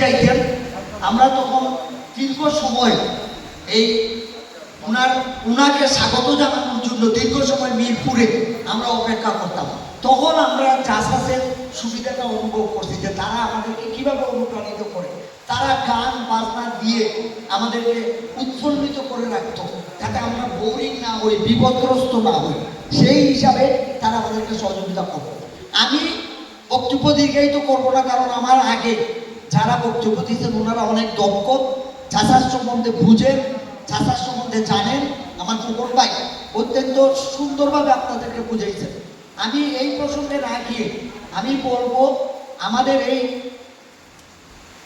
চাইতেন। আমরা তখন দীর্ঘ সময় এই ওনার ওনাকে স্বাগত জানানোর জন্য দীর্ঘ সময় মিরপুরে আমরা অপেক্ষা করতাম। তখন আমরা চাষাসের সুবিধাটা অনুভব করছি যে তারা আমাদেরকে কীভাবে অনুপ্রাণিত করে। তারা গান, বাজনা দিয়ে আমাদেরকে উৎফুল্লিত করে রাখতো, যাতে আমরা বোরিং না হই, বিপদগ্রস্ত না হই। সেই হিসাবে তারা আমাদেরকে সহযোগিতা করতো। আমি বক্তব্য দীর্ঘায়িত করব না, কারণ আমার আগে যারা বক্তব্য দিয়েছেন, ওনারা অনেক দক্ষ। চাষার সম্বন্ধে বুঝেন চাষার সম্বন্ধে জানেন। আমার কুকুর ভাই অত্যন্ত সুন্দরভাবে আপনাদেরকে বুঝাইছেন। আমি এই প্রসঙ্গে না গিয়ে আমি বলব, আমাদের এই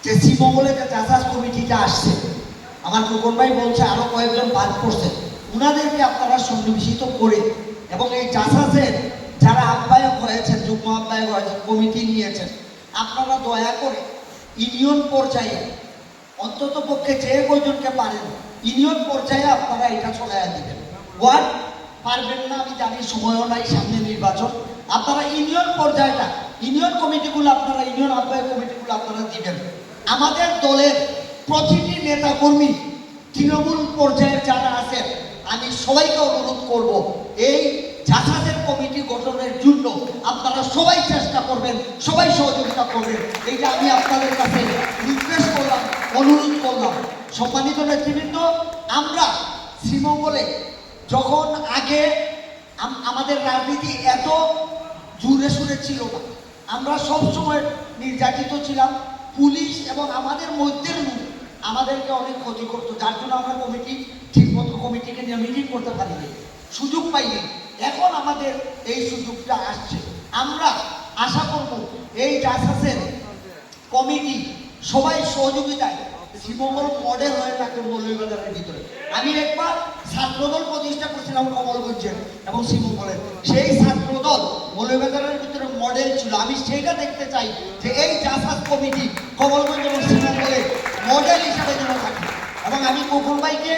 যে শ্রীমঙ্গলে যে চাষাস কমিটিটা আসছে, আমার কুকুর ভাই বলছে আরও কয়েকজন বাদ পড়ছে। উনাদেরকে আপনারা সন্নিবেশিত করে এবং এই চাষাসের যারা আহ্বায়ক হয়েছেন, যুগ্ম আহ্বায়ক হয়েছেন, কমিটি নিয়েছেন, আপনারা দয়া করে ইউনিয়ন পর্যায়ে, অন্তত পক্ষে যে কয়জনকে পারেন, ইউনিয়ন পর্যায়ে আপনারা এটা চলাইয়া দিবেন। ওয়ার্ড পারবেন না, আমি জানি, সময়ও নাই, সামনে নির্বাচন। আপনারা ইউনিয়ন পর্যায়টা, ইউনিয়ন কমিটিগুলো আপনারা, ইউনিয়ন আহ্বায়ক কমিটিগুলো আপনারা দিবেন। আমাদের দলের প্রতিটি নেতা কর্মী, তৃণমূল পর্যায়ের যারা আছেন, আমি সবাইকে অনুরোধ করব, এই জাসাদের কমিটি আপনারা সবাই চেষ্টা করবেন, সবাই সহযোগিতা করবেন। এইটা আমি আপনাদের কাছে রিকোয়েস্ট করলাম, অনুরোধ করলাম। সম্মানিত নেতৃবৃন্দ, আমরা শ্রীমঙ্গলে যখন আগে আমাদের রাজনীতি এত জুড়ে সুরে ছিল না, আমরা সবসময় নির্যাতিত ছিলাম। পুলিশ এবং আমাদের মধ্যের লোক আমাদেরকে অনেক ক্ষতি করতো, যার জন্য আমরা কমিটি, ঠিকমতো কমিটিকে নিয়ে মিটিং করতে পারিনি, সুযোগ পাইনি। এখন আমাদের এই সুযোগটা আসছে। আমরা আশা করব এই জাসাসের কমিটি সবাই সহযোগিতায় শ্রীমঙ্গল মডেল হয়ে থাকে মৌলভীবাজারের ভিতরে। আমি একবার ছাত্রদল প্রতিষ্ঠা করছিলাম কমলগঞ্জের এবং শ্রীমঙ্গলের সেই ছাত্রদল মৌলভীবাজারের ভিতরে মডেল ছিল। আমি সেইটা দেখতে চাই যে এই জাসাস কমিটি কমলগঞ্জ এবং শ্রীমঙ্গলে মডেল হিসাবে যেন থাকে। এবং আমি কপুর ভাইকে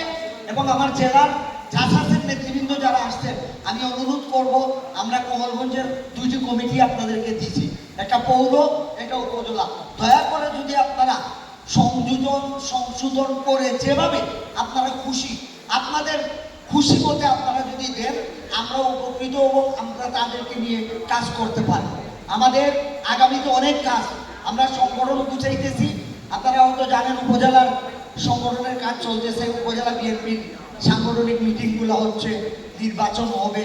এবং আমার জেলার জাসাসের নেতৃবৃন্দ যারা আসছেন আমি অনুরোধ করব, আমরা কমলগঞ্জের দুইটি কমিটি আপনাদেরকে দিছি। একটা পৌর, একটা উপজেলা। দয়া করে যদি আপনারা সংযোজন, সংশোধন করে যেভাবে আপনারা খুশি, আপনাদের খুশি মতে আপনারা যদি দেন, আমরা উপকৃত হব, আমরা তাদেরকে নিয়ে কাজ করতে পারি। আমাদের আগামীতে অনেক কাজ, আমরা সংগঠন গুছাইতেছি। আপনারা হয়তো জানেন উপজেলার সংগঠনের কাজ চলতেছে, উপজেলা বিএনপির সাংগঠনিক মিটিংগুলো হচ্ছে। নির্বাচন হবে।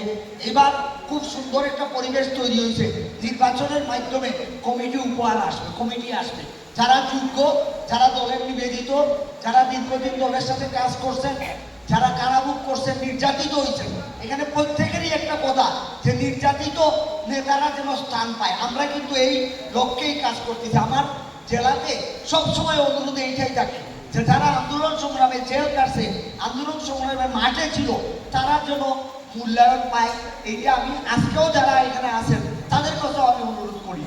এবার খুব সুন্দর একটা পরিবেশ তৈরি হয়েছে। নির্বাচনের মাধ্যমে কমিটি উপহার আসবে, কমিটি আসবে। যারা যোগ্য, যারা দলের নিবেদিত, যারা দীর্ঘদিন দলের সাথে কাজ করছেন, যারা কারাভোগ করছেন, নির্যাতিত হয়েছেন। এখানে প্রত্যেকেরই একটা কথা, যে নির্যাতিত নেতারা যেন স্থান পায়। আমরা কিন্তু এই লক্ষ্যেই কাজ করতেছি। আমার জেলাতে সবসময় অনুরোধ এইটাই থাকে যে যারা আন্দোলন সংগ্রামে জেল কাটছে, আন্দোলন সংগ্রামে মাঠে ছিল তারা যেন মূল্যায়ন পায়। এইটা আমি আজকেও যারা এখানে আছেন, তাদের কাছেও আমি অনুরোধ করি।